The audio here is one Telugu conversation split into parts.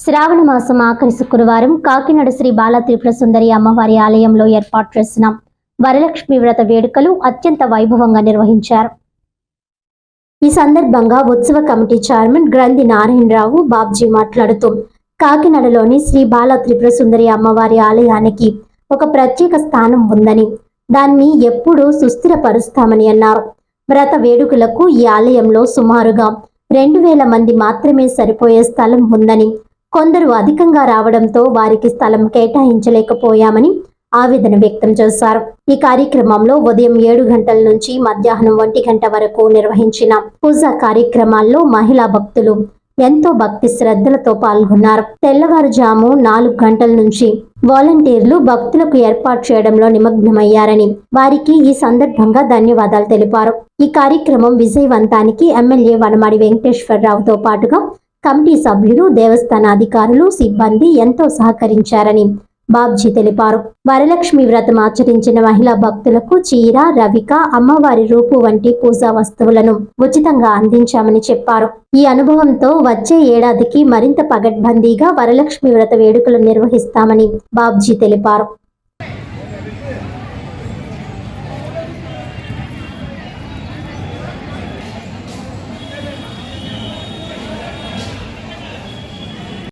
శ్రావణ మాసం ఆఖరి శుక్రవారం కాకినాడ శ్రీ బాల త్రిపుర సుందరి అమ్మవారి ఆలయంలో ఏర్పాటు చేసిన వరలక్ష్మి వ్రత వేడుకలు అత్యంత వైభవంగా నిర్వహించారు. ఈ సందర్భంగా ఉత్సవ కమిటీ చైర్మన్ గ్రంథి నారాయణరావు బాబ్జీ మాట్లాడుతూ కాకినాడలోని శ్రీ బాల త్రిపుర సుందరి అమ్మవారి ఆలయానికి ఒక ప్రత్యేక స్థానం ఉందని దాన్ని ఎప్పుడూ సుస్థిరపరుస్తామని అన్నారు. వ్రత వేడుకలకు ఈ ఆలయంలో సుమారుగా రెండు వేల మంది మాత్రమే సరిపోయే స్థలం ఉందని కొందరు అధికంగా రావడంతో వారికి స్థలం కేటాయించలేకపోయామని ఆవేదన వ్యక్తం చేశారు. ఈ కార్యక్రమంలో ఉదయం ఏడు గంటల నుంచి మధ్యాహ్నం ఒంటి గంట వరకు నిర్వహించిన పూజా కార్యక్రమాల్లో మహిళా భక్తులు ఎంతో భక్తి శ్రద్ధలతో పాల్గొన్నారు. తెల్లవారుజాము నాలుగు గంటల నుంచి వాలంటీర్లు భక్తులకు ఏర్పాటు చేయడంలో నిమగ్నమయ్యారని వారికి ఈ సందర్భంగా ధన్యవాదాలు తెలిపారు. ఈ కార్యక్రమం విజయవంతానికి ఎమ్మెల్యే వనమాడి వెంకటేశ్వరరావుతో పాటుగా కమిటీ సభ్యులు దేవస్థాన అధికారులు సిబ్బంది ఎంతో సహకరించారని బాబ్జీ తెలిపారు. వరలక్ష్మి వ్రతం ఆచరించిన మహిళా భక్తులకు చీర రవిక అమ్మవారి రూపు వంటి పూజా వస్తువులను ఉచితంగా అందించామని చెప్పారు. ఈ అనుభవంతో వచ్చే ఏడాదికి మరింత పగడ్బందీగా వరలక్ష్మి వ్రత వేడుకలు నిర్వహిస్తామని బాబ్జీ తెలిపారు.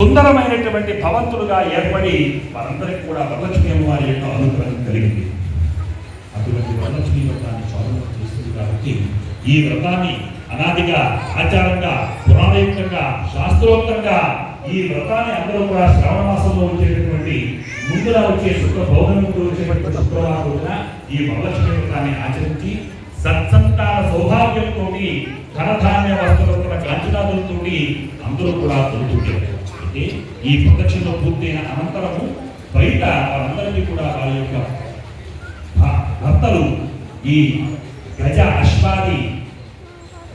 సుందరమైనటువంటి భవంతులుగా ఏర్పడి వారందరికీ కూడా వరలక్ష్మి అమ్మవారి యొక్క అనుగ్రహం కలిగింది. అటువంటి వరలక్ష్మి వ్రతాన్ని చాలా చేస్తుంది కాబట్టి ఈ వ్రతాన్ని అనాదిగా ఆచారంగా పురాణయుక్తంగా శాస్త్రోక్తంగా ఈ వ్రతాన్ని అందరూ కూడా శ్రావణ మాసంలో వచ్చేటటువంటి ముందుగా వచ్చే శుక్ర పౌర్ణమి వచ్చేటువంటి శుక్రవారం రోజున ఈ వరలక్ష్మి వ్రతాన్ని ఆచరించి సత్సంతాన సౌభాగ్యంతో ధనధాన్య వస్తువుల కాంచనాథులతో అందరూ కూడా దొరుకుతుంటారు అయితే ఈ ప్రదక్షిణ పూర్తయిన అనంతరము బయట వారందరికీ కూడా వారి యొక్క భర్తలు ఈ గజ అశ్వాది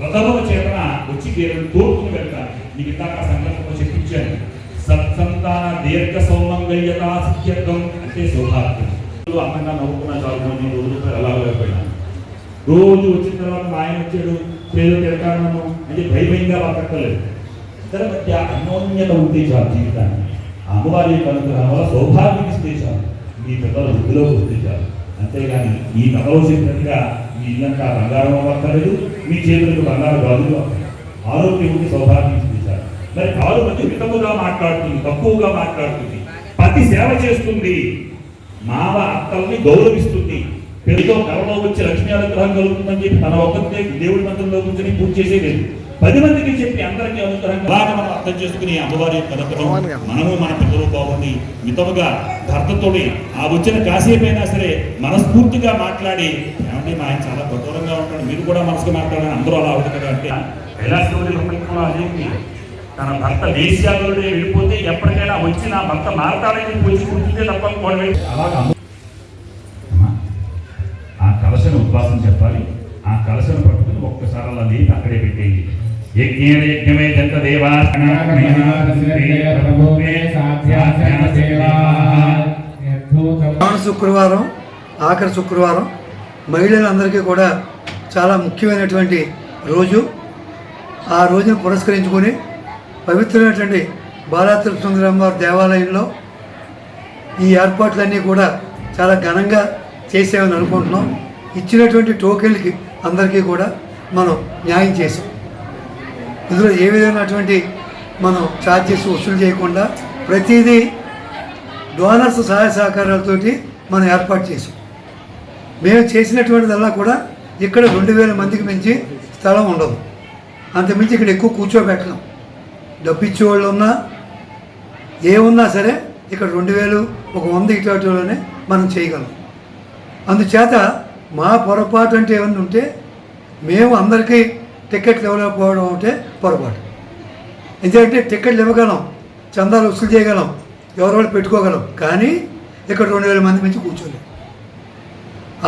రథముల చేతన వచ్చి వీరిని తోడుకుని వెళ్తారు. మీకు ఇందాక సంకల్పంలో చెప్పించాను. సత్సంతాన దీర్ఘ సౌమంగళ్యత సిద్ధ్యర్థం అంటే సౌభాగ్యం. అందంగా నవ్వుకున్న చాలు నేను రోజులు ఎలా అయిపోయినా రోజు వచ్చిన తర్వాత ఆయన వచ్చాడు ఏదో తిరగాను అంటే భయ భయంగా బతకలేదు ఇద్దరి మధ్య అన్యోన్యత ఉంటే చాలు జీవితాన్ని. అమ్మవారి యొక్క అనుగ్రహం వల్ల సౌభాగ్యం ఇస్తే చాలు. మీ పిల్లలు వృద్ధిలోకి వస్తే చాలు. అంతేగాని ఈ కథలో చెప్పినట్టుగా మీ ఇల్లంతా బంగారం అవ్వక్కర్లేదు మీ చేతులకు బంగారు గాజులు ఆరోగ్యం ఉండి సౌభాగ్యం ఇస్తే చాలు. మరి కాలు మంది మితముగా మాట్లాడుతుంది తక్కువగా మాట్లాడుతుంది పతి సేవ చేస్తుంది. మావ అత్తల్ని గౌరవిస్తుంది. పెరుగు కలలో వచ్చి లక్ష్మీ అనుగ్రహం కలుగుతుందని చెప్పి తన ఒక్కరితే దేవుడి మంత్రంలో కూర్చొని పూజ చేసేది పది మందికి చెప్పి అందరికీ అనుగ్రహం బాగా మనం అర్థం చేసుకుని అమ్మవారి యొక్క అనుగ్రహం మనము మన పిల్లలు బాగుంది మితముగా భర్తతోటి ఆ వచ్చిన కాసేపైనా సరే మనస్ఫూర్తిగా మాట్లాడి ఏమంటే మా ఆయన చాలా కఠోరంగా ఉంటాడు మీరు కూడా మనసుకు మాట్లాడాలి అందరూ అలా అవుతుంది కదా అంటే కైలాసవరి కూడా అదేంటి తన భర్త దేశాలలో వెళ్ళిపోతే ఎప్పటికైనా వచ్చి నా భర్త మారతాడని పూజ కూర్చుంటే తప్ప అలాగా ఆ కలశను ఉద్వాసం చెప్పాలి. ఆ కలశను పట్టుకుని ఒక్కసారి అలా లేపి అక్కడే పెట్టేయండి. యజ్ఞేన యజ్ఞమే జంత శుక్రవారం ఆఖరి శుక్రవారం మహిళలందరికీ కూడా చాలా ముఖ్యమైనటువంటి రోజు. ఆ రోజును పురస్కరించుకొని పవిత్రమైనటువంటి బాలాత్రి సుందరమ్మవారి దేవాలయంలో ఈ ఏర్పాట్లన్నీ కూడా చాలా ఘనంగా చేసామని అనుకుంటున్నాం. ఇచ్చినటువంటి టోకెన్లకి అందరికీ కూడా మనం న్యాయం చేసాం ఇందులో ఏ విధమైనటువంటి మనం ఛార్జెస్ వసూలు చేయకుండా ప్రతిదీ డోనర్స్ సహాయ సహకారాలతో మనం ఏర్పాటు చేసాం. మేము చేసినటువంటిదల్లా కూడా ఇక్కడ రెండు వేల మందికి మించి స్థలం ఉండదు. అంతమించి ఇక్కడ ఎక్కువ కూర్చోబెట్టడం డబ్బు ఇచ్చేవాళ్ళు ఉన్నా ఏమున్నా సరే ఇక్కడ రెండు వేలు ఒక వంద ఇటువంటిలోనే మనం చేయగలం. అందుచేత మా పొరపాటు అంటే ఏమన్నా ఉంటే మేము అందరికీ టికెట్లు ఇవ్వలేకపోవడం అంటే పొరపాటు. ఎందుకంటే టికెట్లు ఇవ్వగలం చందాలు వసూలు చేయగలం ఎవరెవరు పెట్టుకోగలం. కానీ ఇక్కడ రెండు వేల మంది మించి కూర్చోలేం.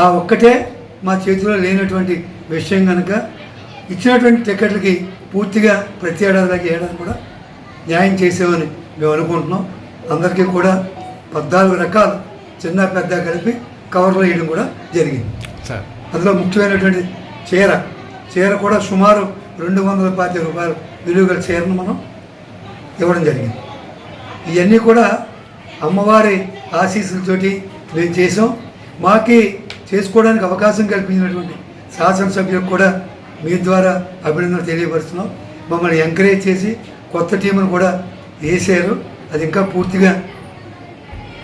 ఆ ఒక్కటే మా చేతిలో లేనటువంటి విషయం కనుక ఇచ్చినటువంటి టికెట్లకి పూర్తిగా ప్రతి ఏడాదికి ఏడాది కూడా న్యాయం చేసామని మేము అనుకుంటున్నాం. అందరికీ కూడా పద్నాలుగు రకాలు చిన్న పెద్ద కలిపి కవర్లో వేయడం కూడా జరిగింది. అందులో ముఖ్యమైనటువంటి చీర చీర కూడా సుమారు రెండు వందల పాతి రూపాయలు విలువ గల చీరను మనం ఇవ్వడం జరిగింది. ఇవన్నీ కూడా అమ్మవారి ఆశీస్సులతోటి మేము చేసాం మాకి చేసుకోవడానికి అవకాశం కల్పించినటువంటి శాసనసభ్యులకు కూడా మీ ద్వారా అభినందనలు తెలియపరుస్తున్నాం. మమ్మల్ని ఎంకరేజ్ చేసి కొత్త టీంను కూడా వేసారు అది ఇంకా పూర్తిగా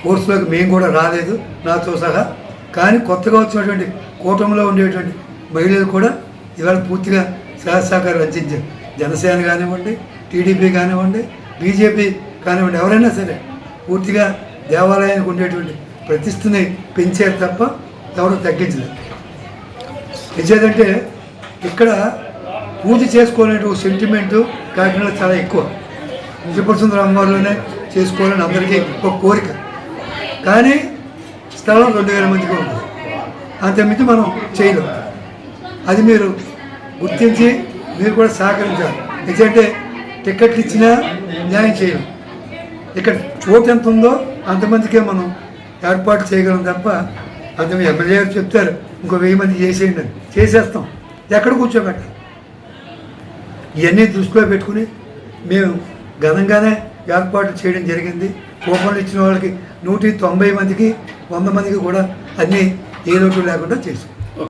కోర్సులోకి మేము కూడా రాలేదు నాతో సహా. కానీ కొత్తగా వచ్చినటువంటి కూటమిలో ఉండేటువంటి మహిళలు కూడా ఇవాళ పూర్తిగా సహాయ సహకారాలు అందించారు జనసేన కానివ్వండి టీడీపీ కానివ్వండి బీజేపీ కానివ్వండి ఎవరైనా సరే పూర్తిగా దేవాలయానికి ఉండేటువంటి ప్రతిష్టని పెంచారు తప్ప ఎవరు తగ్గించలేదు. ఇచ్చేదంటే ఇక్కడ పూజ చేసుకునే సెంటిమెంట్ సెంటిమెంటు కాకినాడ చాలా ఎక్కువ. త్రిపురసుందర అమ్మవారిలోనే చేసుకోవాలని అందరికీ ఒక కోరిక. కానీ స్థలం రెండు వేల మందికి ఉంది. అంతమితి మనం చేయలేము అది మీరు గుర్తించి మీరు కూడా సహకరించాలి. ఎందుకంటే టికెట్లు ఇచ్చినా న్యాయం చేయలేం ఇక్కడ చోటు ఎంత ఉందో అంతమందికే మనం ఏర్పాటు చేయగలం తప్ప అంత ఎమ్మెల్యే గారు చెప్తారు ఇంకో వెయ్యి మంది చేసేయండి అని. చేసేస్తాం. ఎక్కడ కూర్చోబెట్టాలి? ఇవన్నీ దృష్టిలో పెట్టుకుని మేము ఘనంగానే ఏర్పాటు చేయడం జరిగింది. కూపన్లు ఇచ్చిన వాళ్ళకి నూటి తొంభై మందికి వంద మందికి కూడా అన్నీ ఏ లోటు లేకుండా చేసాం